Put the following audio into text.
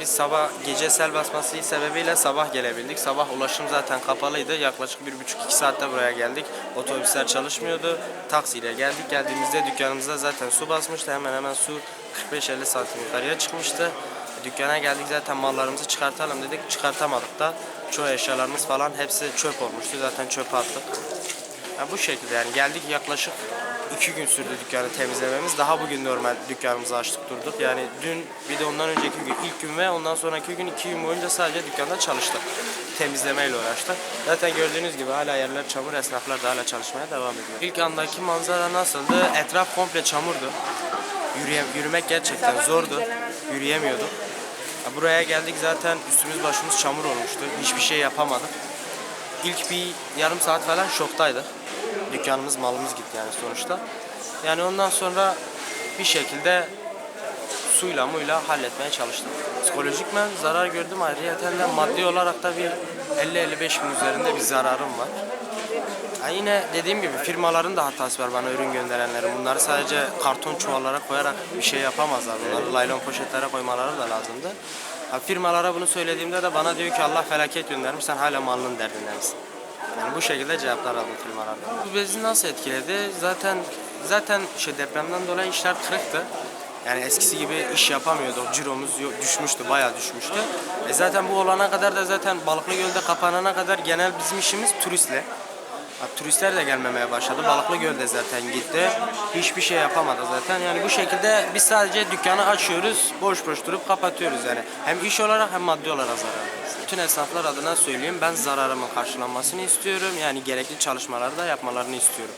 biz sabah gece sel basması sebebiyle sabah gelebildik. Sabah ulaşım zaten kapalıydı. Yaklaşık bir buçuk iki saatte buraya geldik. Otobüsler çalışmıyordu. Taksiyle geldik. Geldiğimizde dükkanımızda zaten su basmıştı. Hemen hemen su 45-50 santim yukarıya çıkmıştı. Dükkana geldik zaten mallarımızı çıkartalım dedik. Çıkartamadık da. Çoğu eşyalarımız falan hepsi çöp olmuştu. Zaten çöpe attık. Ya bu şekilde yani geldik yaklaşık iki gün sürdü dükkanı temizlememiz. Daha bugün normal dükkanımızı açtık durduk. Yani dün bir de ondan önceki gün ilk gün ve ondan sonraki gün iki gün boyunca sadece dükkanda çalıştık. Temizlemeyle uğraştık. Zaten gördüğünüz gibi hala yerler çamur, esnaflar da hala çalışmaya devam ediyor. İlk andaki manzara nasıldı? Etraf komple çamurdu. Yürüye, yürümek gerçekten zordu. Yürüyemiyorduk. Ya Buraya geldik zaten üstümüz başımız çamur olmuştu. Hiçbir şey yapamadık. İlk bir yarım saat falan şoktaydık. Dükkanımız malımız gitti yani sonuçta. Yani ondan sonra bir şekilde suyla muyla halletmeye çalıştım. Psikolojik ben zarar gördüm ayrıyeten de maddi olarak da bir 50-55 bin üzerinde bir zararım var. Ha yine dediğim gibi firmaların da hatası var bana ürün gönderenlerin. Bunları sadece karton çuvallara koyarak bir şey yapamazlar. Bunları laylon poşetlere koymaları da lazımdı. Firmalara bunu söylediğimde de bana diyor ki Allah felaket göndermiş sen hala malının derdindensin. Yani bu şekilde cevaplar aldım firmalardan. Bu bizi nasıl etkiledi? Zaten zaten şey depremden dolayı işler kırıktı. Yani eskisi gibi iş yapamıyorduk. Ciromuz düşmüştü, bayağı düşmüştü. E zaten bu olana kadar da zaten Balıklı Göl'de kapanana kadar genel bizim işimiz turistle. Turistler de gelmemeye başladı. Balıklı Göl de zaten gitti. Hiçbir şey yapamadı zaten. Yani bu şekilde biz sadece dükkanı açıyoruz, boş boş durup kapatıyoruz yani. Hem iş olarak hem maddi olarak zararlıyız. Bütün esnaflar adına söyleyeyim ben zararımın karşılanmasını istiyorum. Yani gerekli çalışmaları da yapmalarını istiyorum.